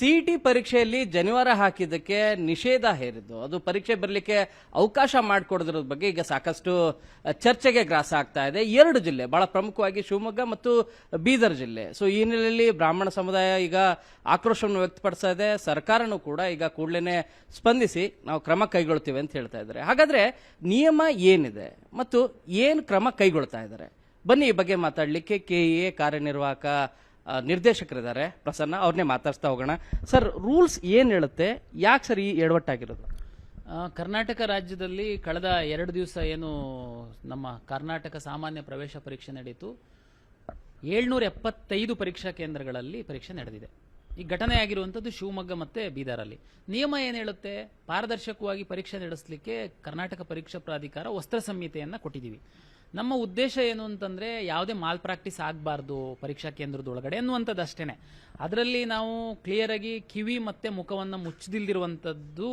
C T ಪರೀಕ್ಷೆಯಲ್ಲಿ ಜನಿವಾರ ಹಾಕಿದ್ದಕ್ಕೆ ನಿಷೇಧ ಹೇರಿದ್ದು. ಅದು ಪರೀಕ್ಷೆ ಬರಲಿಕ್ಕೆ ಅವಕಾಶ ಮಾಡಿಕೊಡೋದ್ರ ಬಗ್ಗೆ ಈಗ ಸಾಕಷ್ಟು ಚರ್ಚೆಗೆ ಗ್ರಾಸ ಆಗ್ತಾ ಇದೆ. ಎರಡು ಜಿಲ್ಲೆ, ಬಹಳ ಪ್ರಮುಖವಾಗಿ ಶಿವಮೊಗ್ಗ ಮತ್ತು ಬೀದರ್ ಜಿಲ್ಲೆ. ಸೊ ಈ ಹಿನ್ನೆಲೆಯಲ್ಲಿ ಬ್ರಾಹ್ಮಣ ಸಮುದಾಯ ಈಗ ಆಕ್ರೋಶವನ್ನು ವ್ಯಕ್ತಪಡಿಸ್ತಾ ಇದೆ. ಸರ್ಕಾರನೂ ಕೂಡ ಈಗ ಕೂಡಲೇ ಸ್ಪಂದಿಸಿ ನಾವು ಕ್ರಮ ಕೈಗೊಳ್ತೀವಿ ಅಂತ ಹೇಳ್ತಾ ಇದ್ದಾರೆ. ಹಾಗಾದ್ರೆ ನಿಯಮ ಏನಿದೆ ಮತ್ತು ಏನು ಕ್ರಮ ಕೈಗೊಳ್ತಾ ಇದ್ದಾರೆ? ಬನ್ನಿ ಈ ಬಗ್ಗೆ ಮಾತಾಡಲಿಕ್ಕೆ ಕೆಇಎ ಕಾರ್ಯನಿರ್ವಾಹಕ ನಿರ್ದೇಶಕರಿದ್ದಾರೆ. ಪ್ರಸನ್ನ, ಅವ್ರನ್ನೇ ಮಾತಾಡ್ತಾ ಹೋಗೋಣ. ಸರ್, ರೂಲ್ಸ್ ಏನು ಹೇಳುತ್ತೆ? ಯಾಕೆ ಸರ್ ಈ ಎಡವಟ್ಟಾಗಿರೋದು? ಕರ್ನಾಟಕ ರಾಜ್ಯದಲ್ಲಿ ಕಳೆದ ಎರಡು ದಿವಸ ಏನು ನಮ್ಮ ಕರ್ನಾಟಕ ಸಾಮಾನ್ಯ ಪ್ರವೇಶ ಪರೀಕ್ಷೆ ನಡೆಯಿತು ಏಳ್ನೂರ ಎಪ್ಪತ್ತೈದು ಪರೀಕ್ಷಾ ಕೇಂದ್ರಗಳಲ್ಲಿ ಪರೀಕ್ಷೆ ನಡೆದಿದೆ. ಈ ಘಟನೆ ಆಗಿರುವಂಥದ್ದು ಶಿವಮೊಗ್ಗ ಮತ್ತೆ ಬೀದರಲ್ಲಿ. ನಿಯಮ ಏನು ಹೇಳುತ್ತೆ? ಪಾರದರ್ಶಕವಾಗಿ ಪರೀಕ್ಷೆ ನಡೆಸಲಿಕ್ಕೆ ಕರ್ನಾಟಕ ಪರೀಕ್ಷಾ ಪ್ರಾಧಿಕಾರ ವಸ್ತ್ರ ಸಂಹಿತೆಯನ್ನು ಕೊಟ್ಟಿದ್ದೀವಿ. ನಮ್ಮ ಉದ್ದೇಶ ಏನು ಅಂತಂದ್ರೆ ಯಾವುದೇ ಮಾಲ್ ಪ್ರಾಕ್ಟೀಸ್ ಆಗಬಾರ್ದು ಪರೀಕ್ಷಾ ಕೇಂದ್ರದೊಳಗಡೆ ಅನ್ನುವಂಥದ್ದು ಅಷ್ಟೇನೆ ಅದರಲ್ಲಿ ನಾವು ಕ್ಲಿಯರ್ ಆಗಿ ಕಿವಿ ಮತ್ತೆ ಮುಖವನ್ನು ಮುಚ್ಚದಿಲ್ದಿರುವಂಥದ್ದು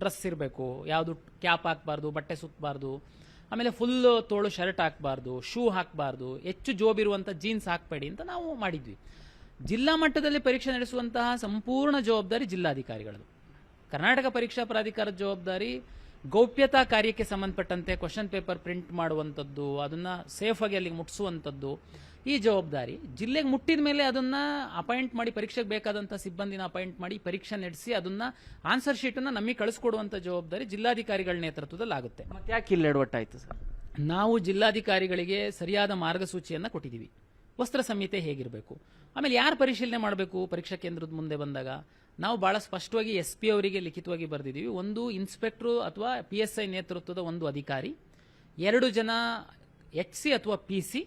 ಡ್ರೆಸ್ ಇರಬೇಕು. ಯಾವುದು ಕ್ಯಾಪ್ ಹಾಕಬಾರ್ದು, ಬಟ್ಟೆ ಸುತ್ತಬಾರ್ದು ಆಮೇಲೆ ಫುಲ್ ತೋಳು ಶರ್ಟ್ ಹಾಕಬಾರ್ದು ಶೂ ಹಾಕಬಾರ್ದು, ಹೆಚ್ಚು ಜೋಬ್ ಇರುವಂಥ ಜೀನ್ಸ್ ಹಾಕಬೇಡಿ ಅಂತ ನಾವು ಮಾಡಿದ್ವಿ. ಜಿಲ್ಲಾ ಮಟ್ಟದಲ್ಲಿ ಪರೀಕ್ಷೆ ನಡೆಸುವಂತಹ ಸಂಪೂರ್ಣ ಜವಾಬ್ದಾರಿ ಜಿಲ್ಲಾಧಿಕಾರಿಗಳದು. ಕರ್ನಾಟಕ ಪರೀಕ್ಷಾ ಪ್ರಾಧಿಕಾರದ ಜವಾಬ್ದಾರಿ ಗೌಪ್ಯತಾ ಕಾರ್ಯಕ್ಕೆ ಸಂಬಂಧಪಟ್ಟಂತೆ ಕ್ವಶನ್ ಪೇಪರ್ ಪ್ರಿಂಟ್ ಮಾಡುವಂಥದ್ದು ಅದನ್ನ ಸೇಫ್ ಆಗಿ ಅಲ್ಲಿಗೆ ಮುಟ್ಟಿಸುವಂಥದ್ದು ಈ ಜವಾಬ್ದಾರಿ. ಜಿಲ್ಲೆಗೆ ಮುಟ್ಟಿದ ಮೇಲೆ ಅದನ್ನ ಅಪಾಯಿಂಟ್ ಮಾಡಿ ಪರೀಕ್ಷೆಗೆ ಬೇಕಾದಂಥ ಸಿಬ್ಬಂದಿನ ಅಪಾಯಿಂಟ್ ಮಾಡಿ ಪರೀಕ್ಷೆ ನಡೆಸಿ ಅದನ್ನ ಆನ್ಸರ್ ಶೀಟನ್ನು ನಮಗೆ ಕಳಿಸ್ಕೊಡುವಂತ ಜವಾಬ್ದಾರಿ ಜಿಲ್ಲಾಧಿಕಾರಿಗಳ ನೇತೃತ್ವದಲ್ಲಿ ಆಗುತ್ತೆ. ಮತ್ತೆ ಯಾಕೆ ಇಲ್ಲಿ ಎಡವಟ್ಟಾಯ್ತು ಸರ್? ನಾವು ಜಿಲ್ಲಾಧಿಕಾರಿಗಳಿಗೆ ಸರಿಯಾದ ಮಾರ್ಗಸೂಚಿಯನ್ನ ಕೊಟ್ಟಿದ್ದೀವಿ. ವಸ್ತ್ರ ಸಂಹಿತೆ ಹೇಗಿರಬೇಕು? ಆಮೇಲೆ ಯಾರು ಪರಿಶೀಲನೆ ಮಾಡಬೇಕು ಪರೀಕ್ಷಾ ಕೇಂದ್ರದ ಮುಂದೆ ಬಂದಾಗ? ನಾವು ಬಹಳ ಸ್ಪಷ್ಟವಾಗಿ ಎಸ್ ಪಿ ಅವರಿಗೆ ಲಿಖಿತವಾಗಿ ಬರೆದಿದ್ದೀವಿ. ಒಂದು ಇನ್ಸ್ಪೆಕ್ಟ್ರು ಅಥವಾ ಪಿ ಎಸ್ ಐ ನೇತೃತ್ವದ ಒಂದು ಅಧಿಕಾರಿ, ಎರಡು ಜನ ಎಚ್ ಸಿ ಅಥವಾ ಪಿ ಸಿ,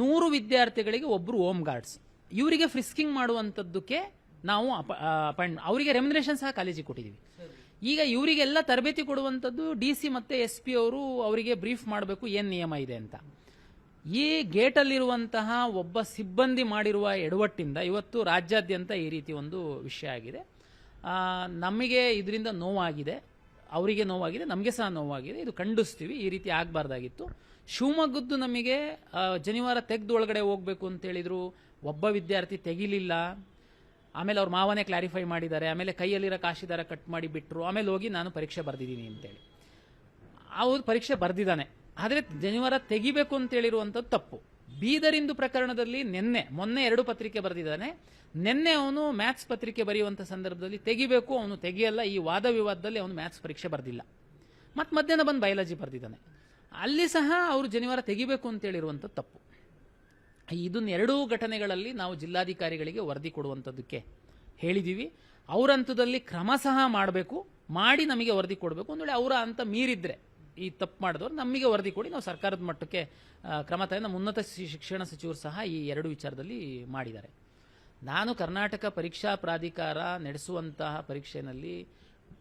ನೂರು ವಿದ್ಯಾರ್ಥಿಗಳಿಗೆ ಒಬ್ಬರು ಹೋಮ್ ಗಾರ್ಡ್ಸ್. ಇವರಿಗೆ ಫ್ರಿಸ್ಕಿಂಗ್ ಮಾಡುವಂಥದ್ದಕ್ಕೆ ನಾವು ಅಪಾಯಿಂಟ್ ಅವರಿಗೆ ರೆಮ್ಯುನರೇಷನ್ ಸಹ ಕಾಲೇಜಿಗೆ ಕೊಟ್ಟಿದ್ದೀವಿ. ಈಗ ಇವರಿಗೆಲ್ಲ ತರಬೇತಿ ಕೊಡುವಂಥದ್ದು ಡಿ ಸಿ ಮತ್ತು ಎಸ್ ಪಿ ಅವರು ಅವರಿಗೆ ಬ್ರೀಫ್ ಮಾಡಬೇಕು ಏನು ನಿಯಮ ಇದೆ ಅಂತ. ಈ ಗೇಟಲ್ಲಿರುವಂತಹ ಒಬ್ಬ ಸಿಬ್ಬಂದಿ ಮಾಡಿರುವ ಎಡವಟ್ಟಿಂದ ಇವತ್ತು ರಾಜ್ಯಾದ್ಯಂತ ಈ ರೀತಿ ಒಂದು ವಿಷಯ ಆಗಿದೆ. ನಮಗೆ ಇದರಿಂದ ನೋವಾಗಿದೆ. ಅವರಿಗೆ ನೋವಾಗಿದೆ, ನಮಗೆ ಸಹ ನೋವಾಗಿದೆ. ಇದು ಖಂಡಿಸ್ತೀವಿ. ಈ ರೀತಿ ಆಗಬಾರ್ದಾಗಿತ್ತು. ಶಿವಮೊಗ್ಗದ್ದು ನಮಗೆ ಜನಿವಾರ ತೆಗೆದು ಒಳಗಡೆ ಹೋಗಬೇಕು ಅಂತ ಹೇಳಿದ್ರು. ಒಬ್ಬ ವಿದ್ಯಾರ್ಥಿ ತೆಗಿಲಿಲ್ಲ. ಆಮೇಲೆ ಅವ್ರ ಮಾವನೇ ಕ್ಲಾರಿಫೈ ಮಾಡಿದ್ದಾರೆ. ಆಮೇಲೆ ಕೈಯಲ್ಲಿರೋ ಕಾಶಿದಾರ ಕಟ್ ಮಾಡಿ ಬಿಟ್ಟರು ಆಮೇಲೆ ಹೋಗಿ ನಾನು ಪರೀಕ್ಷೆ ಬರೆದಿದ್ದೀನಿ ಅಂತೇಳಿ. ಅವ್ರು ಪರೀಕ್ಷೆ ಬರೆದಿದ್ದಾನೆ. ಆದರೆ ಜನಿವಾರ ತೆಗಿಬೇಕು ಅಂತ ಹೇಳಿರುವಂಥದ್ದು ತಪ್ಪು. ಬೀದರಿಂದು ಪ್ರಕರಣದಲ್ಲಿ ನಿನ್ನೆ, ಮೊನ್ನೆ ಎರಡು ಪತ್ರಿಕೆ ಬರೆದಿದ್ದಾನೆ. ನಿನ್ನೆ ಅವನು ಮ್ಯಾಥ್ಸ್ ಪತ್ರಿಕೆ ಬರೆಯುವಂಥ ಸಂದರ್ಭದಲ್ಲಿ ತೆಗಿಬೇಕು, ಅವನು ತೆಗಿಯಲ್ಲ, ಈ ವಾದ ವಿವಾದದಲ್ಲಿ ಅವನು ಮ್ಯಾಥ್ಸ್ ಪರೀಕ್ಷೆ ಬರೆದಿಲ್ಲ. ಮತ್ತು ಮಧ್ಯಾಹ್ನ ಬಂದು ಬಯಾಲಜಿ ಬರೆದಿದ್ದಾನೆ. ಅಲ್ಲಿ ಸಹ ಅವರು ಜನಿವಾರ ತೆಗಿಬೇಕು ಅಂತ ಹೇಳಿರುವಂಥದ್ದು ತಪ್ಪು. ಇದನ್ನ ಎರಡೂ ಘಟನೆಗಳಲ್ಲಿ ನಾವು ಜಿಲ್ಲಾಧಿಕಾರಿಗಳಿಗೆ ವರದಿ ಕೊಡುವಂಥದ್ದಕ್ಕೆ ಹೇಳಿದ್ದೀವಿ ಅವರಂಥದಲ್ಲಿ ಹಂತದಲ್ಲಿ ಕ್ರಮ ಸಹ ಮಾಡಬೇಕು, ಮಾಡಿ ನಮಗೆ ವರದಿ ಕೊಡಬೇಕು. ಒಂದು ಅವರ ಅಂತ ಮೀರಿದ್ರೆ ಈ ತಪ್ಪು ಮಾಡಿದವರು ನಮಗೆ ವರದಿ ಕೊಡಿ, ನಾವು ಸರ್ಕಾರದ ಮಟ್ಟಕ್ಕೆ ಕ್ರಮ ತಗೊಂಡು ನಮ್ಮ ಉನ್ನತ ಶಿಕ್ಷಣ ಸಚಿವರು ಸಹ ಈ ಎರಡು ವಿಚಾರದಲ್ಲಿ ಮಾಡಿದ್ದಾರೆ. ನಾನು ಕರ್ನಾಟಕ ಪರೀಕ್ಷಾ ಪ್ರಾಧಿಕಾರ ನಡೆಸುವಂತಹ ಪರೀಕ್ಷೆಯಲ್ಲಿ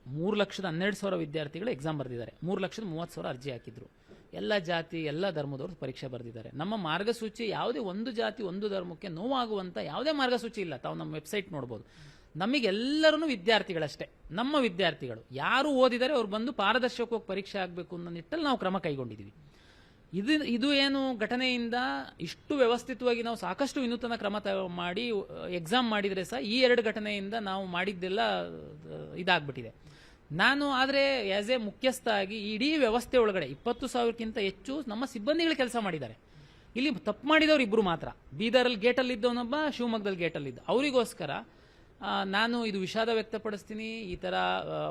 ಮೂರು ಲಕ್ಷದ ಹನ್ನೆರಡು ಸಾವಿರ ವಿದ್ಯಾರ್ಥಿಗಳು ಎಕ್ಸಾಮ್ ಬರೆದಿದ್ದಾರೆ. ಮೂರು ಲಕ್ಷದ ಮೂವತ್ತು ಸಾವಿರ ಅರ್ಜಿ ಹಾಕಿದ್ರು. ಎಲ್ಲ ಜಾತಿ, ಎಲ್ಲ ಧರ್ಮದವರು ಪರೀಕ್ಷೆ ಬರೆದಿದ್ದಾರೆ. ನಮ್ಮ ಮಾರ್ಗಸೂಚಿ ಯಾವುದೇ ಒಂದು ಜಾತಿ, ಒಂದು ಧರ್ಮಕ್ಕೆ ನೋವಾಗುವಂಥ ಯಾವುದೇ ಮಾರ್ಗಸೂಚಿ ಇಲ್ಲ. ತಾವು ನಮ್ಮ ವೆಬ್ಸೈಟ್ ನೋಡ್ಬೋದು. ನಮಗೆಲ್ಲರೂ ವಿದ್ಯಾರ್ಥಿಗಳಷ್ಟೇ. ನಮ್ಮ ವಿದ್ಯಾರ್ಥಿಗಳು. ಯಾರು ಓದಿದರೆ ಅವ್ರು ಬಂದು ಪಾರದರ್ಶಕವಾಗಿ ಪರೀಕ್ಷೆ ಆಗಬೇಕು ಅನ್ನೋ ನಿಟ್ಟಲ್ಲಿ ನಾವು ಕ್ರಮ ಕೈಗೊಂಡಿದ್ದೀವಿ ಇದು ಇದು ಏನು ಘಟನೆಯಿಂದ ಇಷ್ಟು ವ್ಯವಸ್ಥಿತವಾಗಿ ನಾವು ಸಾಕಷ್ಟು ವಿನೂತನ ಕ್ರಮ ಮಾಡಿ, ಎಕ್ಸಾಮ್ ಮಾಡಿದರೆ ಸಹ ಈ ಎರಡು ಘಟನೆಯಿಂದ ನಾವು ಮಾಡಿದ್ದೆಲ್ಲ ಇದಾಗ್ಬಿಟ್ಟಿದೆ. ನಾನು ಆದರೆ ಆ್ಯಸ್ ಎ ಮುಖ್ಯಸ್ಥ ಆಗಿ ಇಡೀ ವ್ಯವಸ್ಥೆ ಒಳಗಡೆ ಇಪ್ಪತ್ತು ಸಾವಿರಕ್ಕಿಂತ ಹೆಚ್ಚು ನಮ್ಮ ಸಿಬ್ಬಂದಿಗಳು ಕೆಲಸ ಮಾಡಿದ್ದಾರೆ. ಇಲ್ಲಿ ತಪ್ಪು ಮಾಡಿದವರು ಇಬ್ಬರು ಮಾತ್ರ. ಬೀದರಲ್ಲಿ ಗೇಟಲ್ಲಿದ್ದವನೊಬ್ಬ, ಶಿವಮೊಗ್ಗದಲ್ಲಿ ಗೇಟಲ್ಲಿದ್ದ. ಅವರಿಗೋಸ್ಕರ ನಾನು ಇದು ವಿಷಾದ ವ್ಯಕ್ತಪಡಿಸ್ತೀನಿ. ಈ ಥರ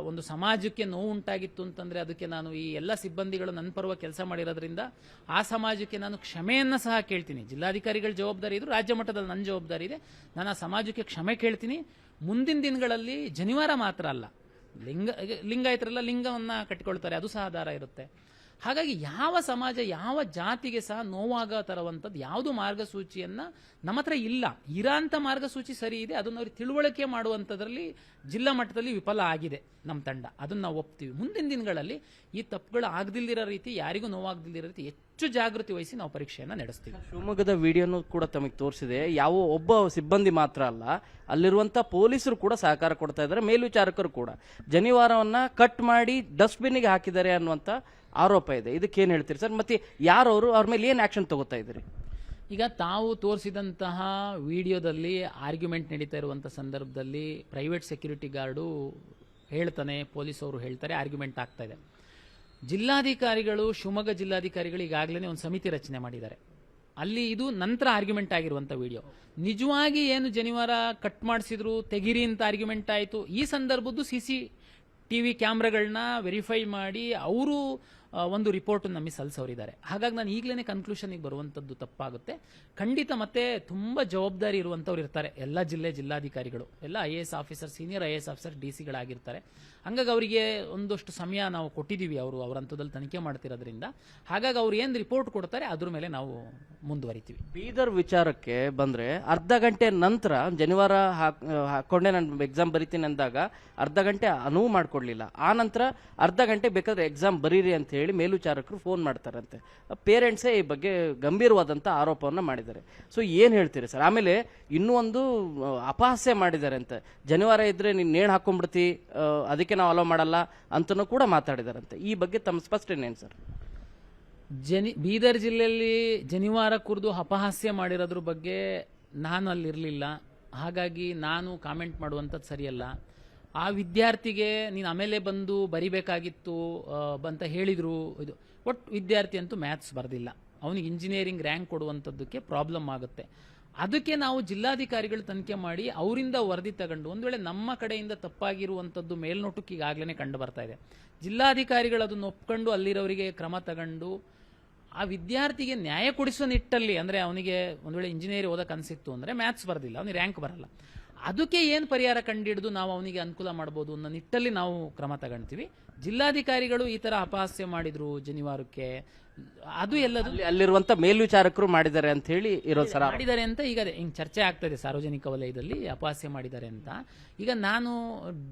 ಒಂದು ಸಮಾಜಕ್ಕೆ ನೋವು ಉಂಟಾಗಿತ್ತು ಅಂತಂದ್ರೆ ಅದಕ್ಕೆ ನಾನು ಈ ಎಲ್ಲ ಸಿಬ್ಬಂದಿಗಳು ನನ್ನ ಪರ್ವ ಕೆಲಸ ಮಾಡಿರೋದ್ರಿಂದ ಆ ಸಮಾಜಕ್ಕೆ ನಾನು ಕ್ಷಮೆಯನ್ನು ಸಹ ಕೇಳ್ತೀನಿ. ಜಿಲ್ಲಾಧಿಕಾರಿಗಳ ಜವಾಬ್ದಾರಿ ಇದು, ರಾಜ್ಯ ಮಟ್ಟದಲ್ಲಿ ನನ್ನ ಜವಾಬ್ದಾರಿ ಇದೆ. ನಾನು ಆ ಸಮಾಜಕ್ಕೆ ಕ್ಷಮೆ ಕೇಳ್ತೀನಿ. ಮುಂದಿನ ದಿನಗಳಲ್ಲಿ ಜನಿವಾರ ಮಾತ್ರ ಅಲ್ಲ, ಲಿಂಗ, ಲಿಂಗಾಯತರೆಲ್ಲ ಲಿಂಗವನ್ನ ಕಟ್ಟಿಕೊಳ್ತಾರೆ. ಅದು ಸಹ ಆಧಾರ ಇರುತ್ತೆ. ಹಾಗಾಗಿ ಯಾವ ಸಮಾಜ, ಯಾವ ಜಾತಿಗೆ ಸಹ ನೋವಾಗ ತರುವಂಥದ್ದು ಯಾವುದು ಮಾರ್ಗಸೂಚಿಯನ್ನ ನಮ್ಮ ಹತ್ರ ಇಲ್ಲ. ಇರಾಂತ ಮಾರ್ಗಸೂಚಿ ಸರಿ ಇದೆ, ಅದನ್ನು ಅವ್ರಿಗೆ ತಿಳುವಳಿಕೆ ಮಾಡುವಂಥದ್ರಲ್ಲಿ ಜಿಲ್ಲಾ ಮಟ್ಟದಲ್ಲಿ ವಿಫಲ ಆಗಿದೆ ನಮ್ಮ ತಂಡ. ಅದನ್ನ ನಾವು ಒಪ್ತೀವಿ. ಮುಂದಿನ ದಿನಗಳಲ್ಲಿ ಈ ತಪ್ಪುಗಳು ಆಗದಿಲ್ದಿರೋ ರೀತಿ, ಯಾರಿಗೂ ನೋವಾಗದಿಲ್ದಿರೋ ರೀತಿ ಹೆಚ್ಚು ಜಾಗೃತಿ ವಹಿಸಿ ನಾವು ಪರೀಕ್ಷೆಯನ್ನು ನಡೆಸ್ತೀವಿ. ಶಿವಮೊಗ್ಗದ ವಿಡಿಯೋನು ಕೂಡ ತಮಗೆ ತೋರಿಸಿದೆ. ಯಾವ ಒಬ್ಬ ಸಿಬ್ಬಂದಿ ಮಾತ್ರ ಅಲ್ಲ ಅಲ್ಲಿರುವಂತ ಪೊಲೀಸರು ಕೂಡ ಸಹಕಾರ ಕೊಡ್ತಾ ಇದ್ದಾರೆ, ಮೇಲ್ವಿಚಾರಕರು ಕೂಡ. ಜನಿವಾರವನ್ನ ಕಟ್ ಮಾಡಿ, ಡಸ್ಟ್ಬಿನ್ಗೆ ಹಾಕಿದ್ದಾರೆ ಅನ್ನುವಂತ ಆರೋಪ ಇದೆ. ಇದಕ್ಕೆ ಏನು ಹೇಳ್ತೀರಿ ಸರ್? ಮತ್ತೆ ಯಾರು ಅವರು ಅವ್ರ ಮೇಲೆ ಏನು ಆಕ್ಷನ್ ತಗೋತಾ ಇದ್ದೀರಿ? ಈಗ ತಾವು ತೋರಿಸಿದಂತಹ ವಿಡಿಯೋದಲ್ಲಿ ಆರ್ಗ್ಯುಮೆಂಟ್ ನಡೀತಾ ಇರುವಂಥ ಸಂದರ್ಭದಲ್ಲಿ ಪ್ರೈವೇಟ್ ಸೆಕ್ಯೂರಿಟಿ ಗಾರ್ಡು ಹೇಳ್ತಾನೆ ಪೊಲೀಸ್ ಅವರು ಹೇಳ್ತಾರೆ ಆರ್ಗ್ಯುಮೆಂಟ್ ಆಗ್ತಾ ಇದೆ. ಜಿಲ್ಲಾಧಿಕಾರಿಗಳು, ಶಿವಮೊಗ್ಗ ಜಿಲ್ಲಾಧಿಕಾರಿಗಳು ಈಗಾಗಲೇ ಒಂದು ಸಮಿತಿ ರಚನೆ ಮಾಡಿದ್ದಾರೆ. ಅಲ್ಲಿ ಇದು ನಂತರ ಆರ್ಗ್ಯುಮೆಂಟ್ ಆಗಿರುವಂಥ ವಿಡಿಯೋ. ನಿಜವಾಗಿ ಏನು ಜನಿವಾರ ಕಟ್ ಮಾಡಿಸಿದ್ರು, ತೆಗಿರಿ ಅಂತ ಆರ್ಗ್ಯುಮೆಂಟ್ ಆಯಿತು. ಈ ಸಂದರ್ಭದ್ದು ಸಿ ಸಿ ಟಿ ವಿ ಕ್ಯಾಮ್ರಾಗಳನ್ನ ವೆರಿಫೈ ಮಾಡಿ, ಅವರು ಒಂದು ರಿಪೋರ್ಟ್ ನಮಗೆ ಸಲ್ಲಿಸೋರಿದ್ದಾರೆ ಹಾಗಾಗಿ ನಾನು ಈಗಲೇ ಕನ್ಕ್ಲೂಷನ್ಗೆ ಬರುವಂಥದ್ದು ತಪ್ಪಾಗುತ್ತೆ. ಖಂಡಿತ ಮತ್ತೆ ತುಂಬ ಜವಾಬ್ದಾರಿ ಇರುವಂಥವ್ರು ಇರ್ತಾರೆ. ಎಲ್ಲ ಜಿಲ್ಲೆ ಜಿಲ್ಲಾಧಿಕಾರಿಗಳು, ಎಲ್ಲ I A S officer senior I A S officer D ಸಿಗಳಾಗಿರ್ತಾರೆ ಹಂಗಾಗಿ ಅವರಿಗೆ ಒಂದಷ್ಟು ಸಮಯ ನಾವು ಕೊಟ್ಟಿದ್ದೀವಿ ಅವರು ಅವರ ಹಂತದಲ್ಲಿ ತನಿಖೆ ಮಾಡ್ತಿರೋದ್ರಿಂದ. ಹಾಗಾಗಿ ಅವ್ರು ಏನು ರಿಪೋರ್ಟ್ ಕೊಡ್ತಾರೆ ಅದ್ರ ಮೇಲೆ ನಾವು ಮುಂದುವರಿತೀವಿ. ಬೀದರ್ ವಿಚಾರಕ್ಕೆ ಬಂದ್ರೆ ಅರ್ಧ ಗಂಟೆ ನಂತರ ಜನಿವಾರ ಹಾಕ್ ಹಾಕೊಂಡೆ ನಾನು ಎಕ್ಸಾಮ್ ಬರಿತೀನಿ ಅಂದಾಗ ಅರ್ಧ ಗಂಟೆ ಅನುವು ಮಾಡಿಕೊಡ್ಲಿಲ್ಲ. ಆ ನಂತರ ಅರ್ಧ ಗಂಟೆ ಬೇಕಾದ್ರೆ ಎಕ್ಸಾಮ್ ಬರೀರಿ ಅಂತ ಹೇಳಿ ಮೇಲ್ವಿಚಾರಕರು ಫೋನ್ ಮಾಡ್ತಾರಂತೆ. ಪೇರೆಂಟ್ಸೇ ಈ ಬಗ್ಗೆ ಗಂಭೀರವಾದಂಥ ಆರೋಪವನ್ನು ಮಾಡಿದ್ದಾರೆ. ಸೊ ಏನು ಹೇಳ್ತೀರಿ ಸರ್? ಆಮೇಲೆ ಇನ್ನೂ ಒಂದು ಅಪಹಾಸ್ಯ ಮಾಡಿದ್ದಾರೆ ಅಂತ ಜನಿವಾರ ಇದ್ದರೆ ನೀನು ನೇಣು ಹಾಕೊಂಡ್ಬಿಡ್ತಿ ಅದಕ್ಕೆ ನಾವು ಅಲೋ ಮಾಡಲ್ಲ ಅಂತನೂ ಕೂಡ ಮಾತಾಡಿದಾರಂತೆ. ಈ ಬಗ್ಗೆ ತಮ್ಮ ಸ್ಪಷ್ಟನೆ ಏನು ಸರ್? ಜನಿ, ಬೀದರ್ ಜಿಲ್ಲೆಯಲ್ಲಿ ಜನಿವಾರ ಕುರಿದು ಅಪಹಾಸ್ಯ ಮಾಡಿರೋದ್ರ ಬಗ್ಗೆ ನಾನು ಅಲ್ಲಿರಲಿಲ್ಲ. ಹಾಗಾಗಿ ನಾನು ಕಾಮೆಂಟ್ ಮಾಡುವಂಥದ್ದು ಸರಿಯಲ್ಲ. ಆ ವಿದ್ಯಾರ್ಥಿಗೆ ನೀನು ಆಮೇಲೆ ಬಂದು ಬರಿಬೇಕಾಗಿತ್ತು ಅಂತ ಹೇಳಿದರು, ಇದು. ಒಟ್ಟು ವಿದ್ಯಾರ್ಥಿ ಅಂತೂ ಮ್ಯಾಥ್ಸ್ ಬರೆದಿಲ್ಲ. ಅವನಿಗೆ ಇಂಜಿನಿಯರಿಂಗ್ ರ್ಯಾಂಕ್ ಕೊಡುವಂಥದ್ದಕ್ಕೆ ಪ್ರಾಬ್ಲಮ್ ಆಗುತ್ತೆ. ಅದಕ್ಕೆ ನಾವು ಜಿಲ್ಲಾಧಿಕಾರಿಗಳು ತನಿಖೆ ಮಾಡಿ ಅವರಿಂದ ವರದಿ ತಗೊಂಡು, ಒಂದು ವೇಳೆ ನಮ್ಮ ಕಡೆಯಿಂದ ತಪ್ಪಾಗಿರುವಂಥದ್ದು ಮೇಲ್ನೋಟಕ್ಕೆ ಈಗಾಗಲೇ ಕಂಡು ಬರ್ತಾ ಇದೆ. ಜಿಲ್ಲಾಧಿಕಾರಿಗಳು ಅದನ್ನು ಒಪ್ಕೊಂಡು ಅಲ್ಲಿರೋರಿಗೆ ಕ್ರಮ ತಗೊಂಡು, ಆ ವಿದ್ಯಾರ್ಥಿಗೆ ನ್ಯಾಯ ಕೊಡಿಸೋ ನಿಟ್ಟಲ್ಲಿ, ಅಂದರೆ ಅವನಿಗೆ ಒಂದು ವೇಳೆ ಇಂಜಿನಿಯರ್ ಓದೋ ಅನಿಸಿತ್ತು ಅಂದರೆ ಮ್ಯಾಥ್ಸ್ ಬರೋದಿಲ್ಲ, ಅವನಿಗೆ ರ್ಯಾಂಕ್ ಬರಲ್ಲ. ಅದಕ್ಕೆ ಏನು ಪರಿಹಾರ ಕಂಡಿಡಿದು ನಾವು ಅವನಿಗೆ ಅನುಕೂಲ ಮಾಡ್ಬೋದು ಅನ್ನೋ ನಿಟ್ಟಲ್ಲಿ ನಾವು ಕ್ರಮ ತಗೊಳ್ತೀವಿ ಜಿಲ್ಲಾಧಿಕಾರಿಗಳು ಈ ಥರ ಅಪಹಾಸ್ಯ ಮಾಡಿದ್ರು ಜನಿವಾರಕ್ಕೆ. ಅದು ಎಲ್ಲದು? ಅಲ್ಲಿರುವಂತ ಮೇಲ್ವಿಚಾರಕರು ಮಾಡಿದ್ದಾರೆ ಅಂತ ಹೇಳಿ ಇರೋ ಸರ ಮಾಡಿದ್ದಾರೆ ಅಂತ ಈಗ ಅದೇ ಹಿಂಗ್ ಚರ್ಚೆ ಆಗ್ತದೆ ಸಾರ್ವಜನಿಕ ವಲಯದಲ್ಲಿ ಅಪಹಾಸ್ಯ ಮಾಡಿದ್ದಾರೆ ಅಂತ. ಈಗ ನಾನು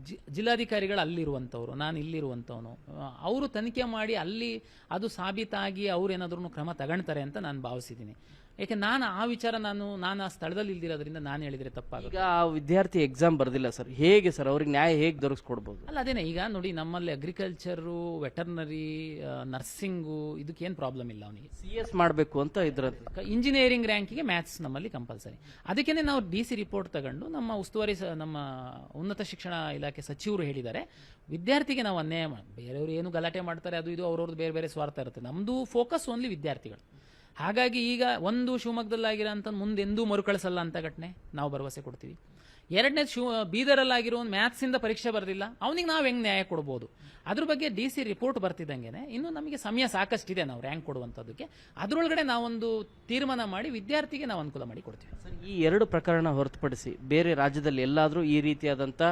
ಜಿ- ಜಿಲ್ಲಾಧಿಕಾರಿಗಳು ಅಲ್ಲಿರುವಂಥವ್ರು ನಾನು ಇಲ್ಲಿರುವಂಥವನು ಅವರು ತನಿಖೆ ಮಾಡಿ ಅಲ್ಲಿ ಅದು ಸಾಬೀತಾಗಿ ಅವ್ರು ಏನಾದ್ರೂ ಕ್ರಮ ತಗೊಳ್ತಾರೆ ಅಂತ ನಾನು ಭಾವಿಸಿದ್ದೀನಿ. ಯಾಕೆ ನಾನು ಆ ವಿಚಾರ ನಾನು ನಾನು ಆ ಸ್ಥಳದಲ್ಲಿ ಇಲ್ದಿರೋದ್ರಿಂದ ನಾನು ಹೇಳಿದ್ರೆ ತಪ್ಪಾಗುತ್ತೆ. ಈಗ ಆ ವಿದ್ಯಾರ್ಥಿ ಎಕ್ಸಾಮ್ ಬರ್ದಿಲ್ಲ ಸರ್. ಹೇಗೆ ಸರ್? ಅವ್ರಿಗೆ ನ್ಯಾಯ ಹೇಗೆ ದೊರಕಿಸ್ಕೊಡ್ಬೋದು? ಅಲ್ಲ ಅದೇನೆ ಈಗ ನೋಡಿ ನಮ್ಮಲ್ಲಿ ಅಗ್ರಿಕಲ್ಚರು ವೆಟರ್ನರಿ ನರ್ಸಿಂಗು ಇದಕ್ಕೇನು ಪ್ರಾಬ್ಲಮ್ ಇಲ್ಲ ಅವನಿಗೆ. ಸಿ ಎಸ್ ಮಾಡಬೇಕು ಅಂತ ಇದ್ರ ಇಂಜಿನಿಯರಿಂಗ್ ರ್ಯಾಂಕಿಗೆ ಮ್ಯಾಥ್ಸ್ ನಮ್ಮಲ್ಲಿ ಕಂಪಲ್ಸರಿ ಅದಕ್ಕೇ ನಾವು ಡಿ ಸಿ ರಿಪೋರ್ಟ್ ತಗೊಂಡು ನಮ್ಮ ಉಸ್ತುವಾರಿ ಸ- ನಮ್ಮ ಉನ್ನತ ಶಿಕ್ಷಣ ಇಲಾಖೆ ಸಚಿವರು ಹೇಳಿದ್ದಾರೆ ವಿದ್ಯಾರ್ಥಿಗೆ ನಾವು ಅನ್ಯಾಯ ಮಾಡಿ ಬೇರೆಯವರು ಏನು ಗಲಾಟೆ ಮಾಡ್ತಾರೆ ಅದು ಇದು ಅವ್ರವ್ರದ್ದು ಬೇರೆ ಬೇರೆ ಸ್ವಾರ್ಥ ಇರುತ್ತೆ. ನಮ್ಮದು ಫೋಕಸ್ ಓನ್ಲಿ ವಿದ್ಯಾರ್ಥಿಗಳು. ಹಾಗಾಗಿ ಈಗ ಒಂದು ಶಿವಮೊಗ್ಗದಲ್ಲಾಗಿರೋ ಅಂತ ಮುಂದೆಂದೂ ಮರುಕಳಿಸಲ್ಲ ಅಂತ ಘಟನೆ ನಾವು ಭರವಸೆ ಕೊಡ್ತೀವಿ. ಎರಡನೇ ಶಿವ, ಬೀದರಲ್ಲಾಗಿರೋ ಒಂದು ಮ್ಯಾಥ್ಸಿಂದ ಪರೀಕ್ಷೆ ಬರಲಿಲ್ಲ ಅವನಿಗೆ ನಾವು ಹೆಂಗೆ ನ್ಯಾಯ ಕೊಡ್ಬೋದು? ಅದ್ರ ಬಗ್ಗೆ ಡಿ ಸಿ ರಿಪೋರ್ಟ್ ಬರ್ತಿದ್ದಂಗೆ ಇನ್ನು ನಮಗೆ ಸಮಯ ಸಾಕಷ್ಟಿದೆ ನಾವು ರ್ಯಾಂಕ್ ಕೊಡುವಂಥದ್ದಕ್ಕೆ. ಅದರೊಳಗಡೆ ನಾವೊಂದು ತೀರ್ಮಾನ ಮಾಡಿ ವಿದ್ಯಾರ್ಥಿಗೆ ನಾವು ಅನುಕೂಲ ಮಾಡಿ ಕೊಡ್ತೀವಿ. ಈ ಎರಡು ಪ್ರಕರಣ ಹೊರತುಪಡಿಸಿ ಬೇರೆ ರಾಜ್ಯದಲ್ಲಿ ಎಲ್ಲಾದರೂ ಈ ರೀತಿಯಾದಂಥ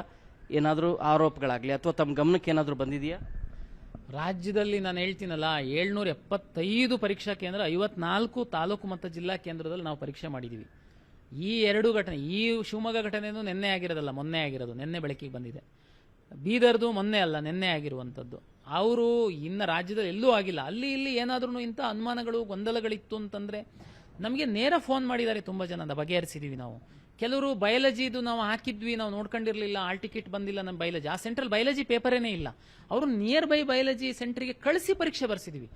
ಏನಾದರೂ ಆರೋಪಗಳಾಗಲಿ ಅಥವಾ ತಮ್ಮ ಗಮನಕ್ಕೆ ಏನಾದರೂ ಬಂದಿದೆಯಾ? ರಾಜ್ಯದಲ್ಲಿ ನಾನು ಹೇಳ್ತೀನಲ್ಲ ಏಳ್ನೂರ ಎಪ್ಪತ್ತೈದು ಪರೀಕ್ಷಾ ಕೇಂದ್ರ, ಐವತ್ನಾಲ್ಕು ತಾಲೂಕು ಮತ್ತು ಜಿಲ್ಲಾ ಕೇಂದ್ರದಲ್ಲಿ ನಾವು ಪರೀಕ್ಷೆ ಮಾಡಿದ್ದೀವಿ ಈ ಎರಡು ಘಟನೆ, ಈ ಶಿವಮೊಗ್ಗ ಘಟನೆಯೂ ನಿನ್ನೆ ಆಗಿರೋದಲ್ಲ, ಮೊನ್ನೆ ಆಗಿರೋದು, ನಿನ್ನೆ ಬೆಳಕಿಗೆ ಬಂದಿದೆ. ಬೀದರ್ದು ಮೊನ್ನೆ ಅಲ್ಲ, ನಿನ್ನೆ ಆಗಿರುವಂಥದ್ದು. ಅವರು ಇನ್ನು ರಾಜ್ಯದಲ್ಲಿ ಎಲ್ಲೂ ಆಗಿಲ್ಲ. ಅಲ್ಲಿ ಇಲ್ಲಿ ಏನಾದ್ರೂ ಇಂಥ ಅನುಮಾನಗಳು, ಗೊಂದಲಗಳಿತ್ತು ಅಂತಂದರೆ ನಮಗೆ ನೇರ ಫೋನ್ ಮಾಡಿದ್ದಾರೆ ತುಂಬ ಜನ ಬಗೆಹರಿಸಿದ್ದೀವಿ ನಾವು. ಕೆಲವರು ಬಯಾಲಜಿದು ನಾವು ಹಾಕಿದ್ವಿ, ನಾವು ನೋಡ್ಕೊಂಡಿರಲಿಲ್ಲ, ಆಲ್ ಟಿಕೆಟ್ ಬಂದಿಲ್ಲ ನಮ್ಮ ಬಯಾಲಜಿ. ಆ ಸೆಂಟ್ರಲ್ ಬಯಾಲಜಿ ಪೇಪರೇನೇ ಇಲ್ಲ. ಅವರು ನಿಯರ್ ಬೈ ಬಯಾಲಜಿ ಸೆಂಟ್ರಿಗೆ ಕಳಿಸಿ ಪರೀಕ್ಷೆ ಬರ್ಸಿದ್ವಿ.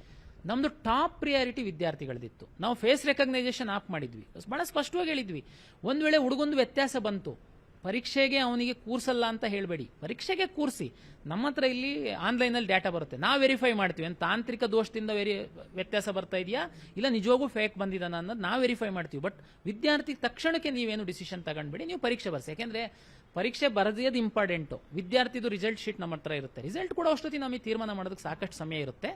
ನಮ್ದು ಟಾಪ್ ಪ್ರಿಯಾರಿಟಿ ವಿದ್ಯಾರ್ಥಿಗಳದಿತ್ತು. ನಾವು ಫೇಸ್ ರೆಕಗ್ನೈಸೇಷನ್ ಆಪ್ ಮಾಡಿದ್ವಿ. ಬಹಳ ಸ್ಪಷ್ಟವಾಗಿ ಹೇಳಿದ್ವಿ. ಒಂದ್ ವೇಳೆ ಹುಡುಗೊಂದು ವ್ಯತ್ಯಾಸ ಬಂತು. ಪರೀಕ್ಷೆಗೆ ಅವನಿಗೆ ಕೂರಿಸಲ್ಲ ಅಂತ ಹೇಳಬೇಡಿ. ಪರೀಕ್ಷೆಗೆ ಕೂರಿಸಿ. ನಮ್ಮ ಹತ್ರ ಇಲ್ಲಿ ಆನ್ಲೈನಲ್ಲಿ ಡಾಟಾ ಬರುತ್ತೆ. ನಾವು ವೆರಿಫೈ ಮಾಡ್ತೀವಿ. ಏನು ತಾಂತ್ರಿಕ ದೋಷದಿಂದ ವೆರಿ, ವ್ಯತ್ಯಾಸ ಬರ್ತಾ ಇದೆಯಾ? ಇಲ್ಲ ನಿಜವಾಗೂ ಫೇಕ್ ಬಂದಿದ್ದಾನ ಅನ್ನೋದು ನಾವು ವೆರಿಫೈ ಮಾಡ್ತೀವಿ. ಬಟ್ ವಿದ್ಯಾರ್ಥಿ ತಕ್ಷಣಕ್ಕೆ ನೀವೇನು ಡಿಸಿಷನ್ ತಗೊಂಡ್ಬೇಡಿ, ನೀವು ಪರೀಕ್ಷೆ ಬರ್ಸಿ. ಯಾಕೆಂದ್ರೆ ಪರೀಕ್ಷೆ ಬರದಿಯೋದು ಇಂಪಾರ್ಟೆಂಟು. ವಿದ್ಯಾರ್ಥಿದು ರಿಸಲ್ಟ್ ಶೀಟ್ ನಮ್ಮ ಹತ್ರ ಇರುತ್ತೆ. ರಿಸಲ್ಟ್ ಕೂಡ ಅಷ್ಟೊತ್ತಿ ನಮಗೆ ತೀರ್ಮಾನ ಮಾಡೋದಕ್ಕೆ ಸಾಕಷ್ಟು ಸಮಯ ಇರುತ್ತೆ.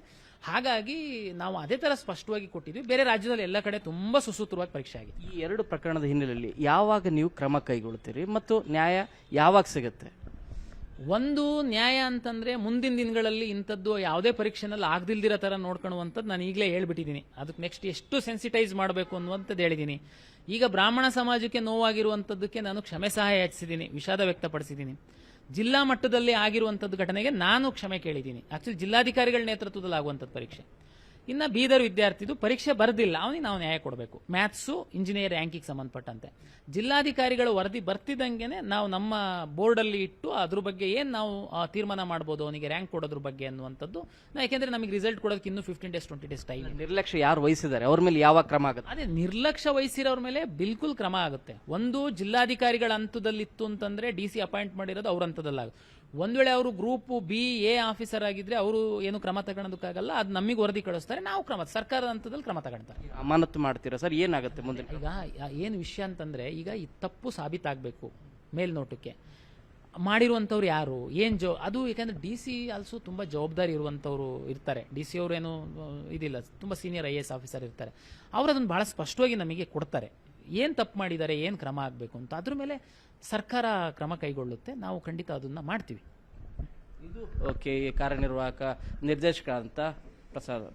ಹಾಗಾಗಿ ನಾವು ಅದೇ ಥರ ಸ್ಪಷ್ಟವಾಗಿ ಕೊಟ್ಟಿದ್ವಿ. ಬೇರೆ ರಾಜ್ಯದಲ್ಲಿ ಎಲ್ಲ ಕಡೆ ತುಂಬ ಸುಸೂತ್ರವಾಗಿ ಪರೀಕ್ಷೆ ಆಗಿದೆ ಈ ಎರಡು ಪ್ರಕರಣದ ಹಿನ್ನೆಲೆಯಲ್ಲಿ ಯಾವಾಗ ನೀವು ಕ್ರಮ ಕೈಗೊಳ್ತೀರಿ ಮತ್ತು ನ್ಯಾಯ ಯಾವಾಗ ಸಿಗುತ್ತೆ? ಒಂದು ನ್ಯಾಯ ಅಂತಂದ್ರೆ ಮುಂದಿನ ದಿನಗಳಲ್ಲಿ ಇಂಥದ್ದು ಯಾವುದೇ ಪರೀಕ್ಷೆನಲ್ಲಿ ಆಗದಿಲ್ದಿರೋ ಥರ ನೋಡ್ಕೊಳ್ಳುವಂಥದ್ದು ನಾನು ಈಗಲೇ ಹೇಳ್ಬಿಟ್ಟಿದ್ದೀನಿ. ಅದಕ್ಕೆ ನೆಕ್ಸ್ಟ್ ಎಷ್ಟು ಸೆನ್ಸಿಟೈಸ್ ಮಾಡಬೇಕು ಅನ್ನುವಂಥದ್ದು ಹೇಳಿದ್ದೀನಿ. ಈಗ ಬ್ರಾಹ್ಮಣ ಸಮಾಜಕ್ಕೆ ನೋವಾಗಿರುವಂಥದ್ದಕ್ಕೆ ನಾನು ಕ್ಷಮೆ ಸಹಾಯ ಯಾಚಿಸಿದ್ದೀನಿ, ವಿಷಾದ ವ್ಯಕ್ತಪಡಿಸಿದ್ದೀನಿ. ಜಿಲ್ಲಾ ಮಟ್ಟದಲ್ಲಿ ಆಗಿರುವಂಥದ್ದು ಘಟನೆಗೆ ನಾನು ಕ್ಷಮೆ ಕೇಳಿದ್ದೀನಿ. ಆಕ್ಚುಲಿ ಜಿಲ್ಲಾಧಿಕಾರಿಗಳ ನೇತೃತ್ವದಲ್ಲಿ ಆಗುವಂಥದ್ದು ಪರೀಕ್ಷೆ. ಇನ್ನ ಬೀದರ್ ವಿದ್ಯಾರ್ಥಿದು ಪರೀಕ್ಷೆ ಬರೆದಿಲ್ಲ. ಅವನಿಗೆ ನಾವು ನ್ಯಾಯ ಕೊಡಬೇಕು. ಮ್ಯಾಥ್ಸು ಇಂಜಿನಿಯರ್ ರ್ಯಾಂಕಿಗೆ ಸಂಬಂಧಪಟ್ಟಂತೆ. ಜಿಲ್ಲಾಧಿಕಾರಿಗಳು ವರದಿ ಬರ್ತಿದ್ದಂಗೆನೆ ನಾವು ನಮ್ಮ ಬೋರ್ಡಲ್ಲಿ ಇಟ್ಟು ಅದ್ರ ಬಗ್ಗೆ ಏನು ನಾವು ತೀರ್ಮಾನ ಮಾಡ್ಬೋದು ಅವನಿಗೆ ರ್ಯಾಂಕ್ ಕೊಡೋದ್ರ ಬಗ್ಗೆ ಅನ್ನುವಂಥದ್ದು. ನಾವು ಯಾಕೆಂದ್ರೆ ನಮಗೆ ರಿಸಲ್ಟ್ ಕೊಡೋದಕ್ಕೆ ಇನ್ನೂ fifteen days twenty days time ನಿರ್ಲಕ್ಷ್ಯ ಯಾರು ವಹಿಸಿದ್ದಾರೆ? ಅವ್ರ ಮೇಲೆ ಯಾವ ಕ್ರಮ ಆಗುತ್ತೆ? ಅದೇ ನಿರ್ಲಕ್ಷ್ಯ ವಹಿಸಿರೋರ ಮೇಲೆ ಬಿಲ್ಕುಲ್ ಕ್ರಮ ಆಗುತ್ತೆ. ಒಂದು ಜಿಲ್ಲಾಧಿಕಾರಿಗಳ ಹಂತದಲ್ಲಿತ್ತು ಅಂತಂದ್ರೆ ಡಿ ಸಿ ಅಪಾಯಿಂಟ್ ಮಾಡಿರೋದು ಅವ್ರ ಹಂತದಲ್ಲಾಗುತ್ತೆ ಒಂದ್ ವೇಳೆ ಅವರು ಗ್ರೂಪ್ ಬಿ ಎ ಆಫೀಸರ್ ಆಗಿದ್ರೆ ಅವರು ಏನು ಕ್ರಮ ತಗೊಳೋದಕ್ಕಾಗಲ್ಲ ಅದು ನಮಗೆ ವರದಿ ಕಳಿಸ್ತಾರೆ. ನಾವು ಕ್ರಮ ಸರ್ಕಾರದ ಹಂತದಲ್ಲಿ ಕ್ರಮ ತಗೊಳ್ತಾರೆ ಅಮಾನತು ಮಾಡ್ತೀರಾ ಸರ್? ಏನಾಗುತ್ತೆ ಮುಂದೆ ಈಗ ಏನು ವಿಷಯ ಅಂತಂದ್ರೆ ಈಗ ಈ ತಪ್ಪು ಸಾಬೀತಾಗಬೇಕು ಮೇಲ್ನೋಟಕ್ಕೆ. ಮಾಡಿರುವಂಥವ್ರು ಯಾರು? ಏನು ಜೋ ಅದು ಯಾಕಂದ್ರೆ ಡಿ ಸಿ ಆಲ್ಸೋ ತುಂಬ ಜವಾಬ್ದಾರಿ ಇರುವಂಥವ್ರು ಇರ್ತಾರೆ. ಡಿ ಸಿ ಅವರು ಏನು ಆ, ಇದಿಲ್ಲ ತುಂಬ ಸೀನಿಯರ್ ಐ ಎಸ್ ಆಫೀಸರ್ ಇರ್ತಾರೆ. ಅವ್ರು ಅದನ್ನು ಬಹಳ ಸ್ಪಷ್ಟವಾಗಿ ನಮಗೆ ಕೊಡ್ತಾರೆ. ಏನು ತಪ್ಪು ಮಾಡಿದ್ದಾರೆ ಏನು ಕ್ರಮ ಆಗಬೇಕು ಅಂತ ಅದ್ರ ಮೇಲೆ ಸರ್ಕಾರ ಕ್ರಮ ಕೈಗೊಳ್ಳುತ್ತೆ. ನಾವು ಖಂಡಿತ ಅದನ್ನ ಮಾಡ್ತೀವಿ. ಇದು ಓಕೆ ಕಾರ್ಯನಿರ್ವಾಹಕ ನಿರ್ದೇಶಕ ಅಂತ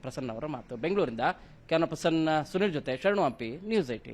ಪ್ರಸನ್ನ ಅವರ ಮಾತು. ಬೆಂಗಳೂರಿಂದ ಕ್ಯಾನ ಪ್ರಸನ್ನ ಸುನಿಲ್ ಜೊತೆ ಶರಣು ಹಂಪಿ ನ್ಯೂಸ್ ಐಟಿ